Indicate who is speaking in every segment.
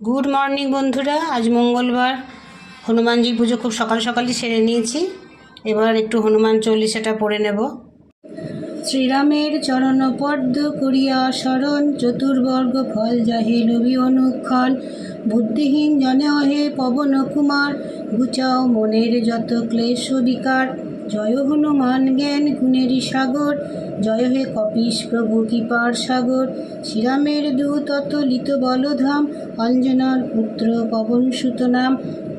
Speaker 1: Good morning বন্ধুরা। আজ মঙ্গলবার। হনুমানজি পুজো খুব সকাল সকালই সেরে নিয়েছি। এবার একটু হনুমান চল্লিশাটা পড়ে নেব। শ্রীরামের চরণ পদ্ম করিয়া শরণ, চতুর্বর্গ ফল যাহে লবি অনুক্ষণ। বুদ্ধিহীন জনে অহে পবন কুমার, গুচাও মনের যত ক্লেশ বিকার জয় হনুমান জ্ঞান গুণেরই সাগর, জয় হে কপিস প্রভু কৃপার সাগর। শ্রীরামের দূত অতলিত বলধাম, অঞ্জনার পুত্র পবন সুত নাম।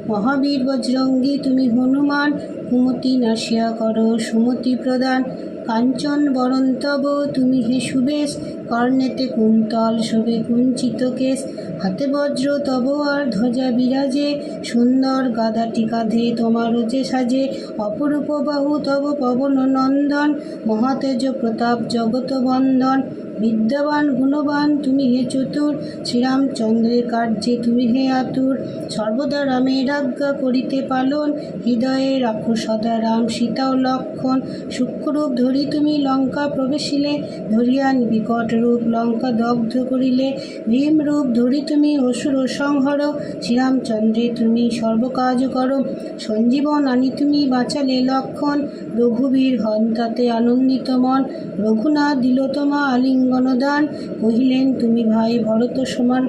Speaker 1: মহাবীর বজরঙ্গী, তুমি হনুমান, কুমতি নাশিয়া করো, সুমতি প্রদান। কাঞ্চন বরণ তব তুমি হে সুবেশ, কর্ণেতে কুন্তল শোভে কুঞ্চিত কেশ। হাতে বজ্র তব আর ধ্বজা বিরাজে, সুন্দর গাদাটি কাঁধে তোমার যে সাজে। অপরূপ বাহু তব পবন নন্দন, মহাতেজ প্রতাপ জগত বন্দন। বিদ্যাবান, গুণবান, তুমি হে চতুর, শ্রীরামচন্দ্রের কার্যে তুমি হে আতুর। সর্বদা রামের আজ্ঞা করিতে পালন, হৃদয়ে রাখো সদা রাম সীতা ও লক্ষণ। সূক্ষ্মরূপ ধরি তুমি লঙ্কা প্রবেশিলে ধরিয়ান বিকট রূপ লঙ্কা দগ্ধ করিলে। ভীম রূপ ধরি তুমি অসুর সংহর, শ্রীরামচন্দ্রে তুমি সর্বকাজ করো। সঞ্জীবন আনি তুমি বাঁচালে লক্ষণ। রঘুবীর হন্তাতে আনন্দিত মন, রঘুনাথ দিল তোমা আলিঙ্গন দান কহিলেন তুমি ভাই ভরত সমান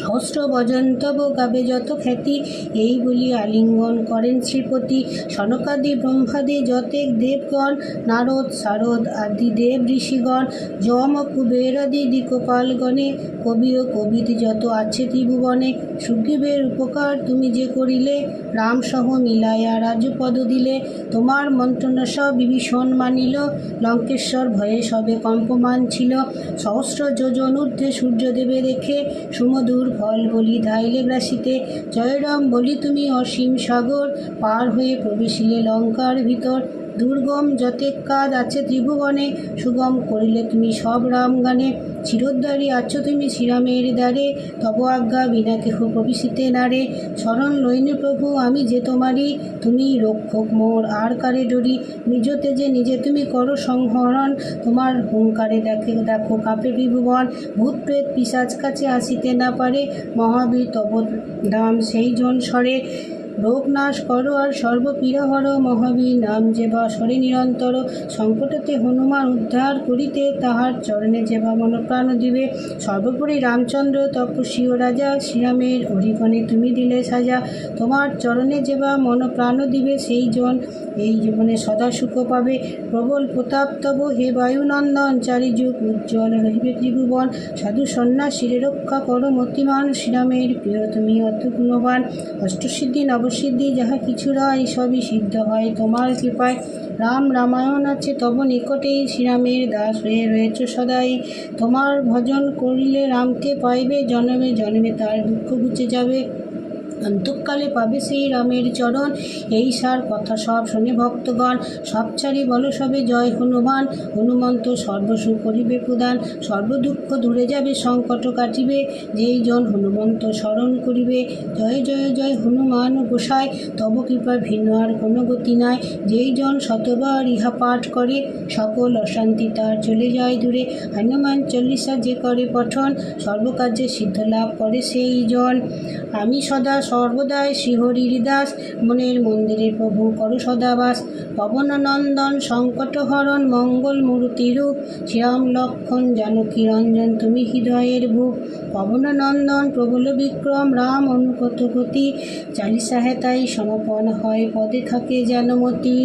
Speaker 1: সহস্র বজন্তব গাবে যত খ্যাতি এই বলি আলিঙ্গন করেন শ্রীপতি। সনকাদি ব্রহ্মাদি যতেক দেবগণ, নারদ শারদ আদি দেব ঋষিগণ, যম কুবেরাদি দিকপালগণে, কবি ও কবিদ যত আছে ত্রিভুবনে, সুগ্রীবের উপকার তুমি যে করিলে রামসহ মিলাইয়া রাজপদ দিলে, তোমার মন্ত্রণা সব বিভীষণ মানিল, লঙ্কেশ্বর ভয়ে সবে কম্পমান ছিল। সহস্র যোজন ঊর্ধ্বে সূর্যদেবে রেখে সুমধুর ফল বলি ধাইলে গ্রাসিতে জয়রাম বলি তুমি অসীম সাগর পার হয়ে প্রবেশিলে লঙ্কার ভিতর। দুর্গম যতেক কাজ আছে ত্রিভুবনে, সুগম করিলে তুমি সব রাম গানে। চিরোদ্ধারী আছো তুমি শ্রীরামের দ্বারে, তব আজ্ঞা বিনা কেহ প্রবেশিতে নারে শরণ লইনি প্রভু, আমি যে তোমারই, তুমি রক্ষক মোর, আর কারে ডরি? নিজ তেজে নিজে তুমি করো সংহরণ, তোমার হুঙ্কারে দেখে দেখো কাপে বিভুবন। ভূত প্রেত পিসাজ কাছে আসিতে না পারে, মহাবীর তব ধাম সেই জন স্বরে রোগ নাশ করো আর সর্বপীড়া হর মহাবীর নাম যে বা স্বরে নিরন্তর। সংকটতে হনুমান উদ্ধার করিতে তাহার চরণে যে বা মনপ্রাণ দিবে। সর্বোপরি রামচন্দ্র তপস্বী ও রাজা, শ্রীরামের অধিগণে তুমি দিলে সাজা। তোমার চরণে যে বা মনপ্রাণ দিবে সেই জন। এই জীবনে সদা সুখ পাবে। প্রবল প্রতাপ তব হে বায়ুনন্দন, চারিযুগ উজ্জ্বল রহিবে ত্রিভুবন। সাধু সন্ন্যাসীরে রক্ষা করো মতিমান, শ্রীরামের প্রিয় তুমি অত গুণবান। অষ্টসিদ্ধি নবসিদ্ধি যাহা কিছু রায়, সবই সিদ্ধ হয়। তোমার কৃপায় রাম রামায়ণ আছে, তব নিকটেই শ্রীরামের দাস হয়ে রয়েছ সদাই। তোমার ভজন করিলে রামকে পাইবে, জন্মে জন্মে তার দুঃখ ঘুচে যাবে। অন্তকালে পাবে সেই রামের চরণ। এই সার কথা সব শুনে ভক্তগণ। সব ছাড়ি বল সবে জয় হনুমান। হনুমন্ত সর্বসুখ করিবে প্রদান। সর্বদুঃখ দূরে যাবে, সংকট কাটিবে। যেই জন হনুমন্ত স্মরণ করিবে, জয় জয় জয় হনুমান গোসাই। তব কৃপার ভিন্ন আর কোনো গতি নাই। যেই জন শতবার ইহা পাঠ করে, সকল অশান্তি তার চলে যায় দূরে। হনুমান চল্লিশা যে করে পঠন, সর্বকার্যে সিদ্ধ লাভ করে সেই জন। আমি সদা সর্বদাই শ্রীহরির দাস মনের মন্দিরে প্রভু কর সদাবাস। পবননন্দন সংকটহরণ মঙ্গল মূর্তি রূপ শ্রীরাম লক্ষণ জানকী রঞ্জন তুমি হৃদয়ের ভূপ। পবননন্দন প্রবল বিক্রম, রাম অনুগত গতি চালিসাহেতাই সমাপন হয় পদে থাকে জানমতি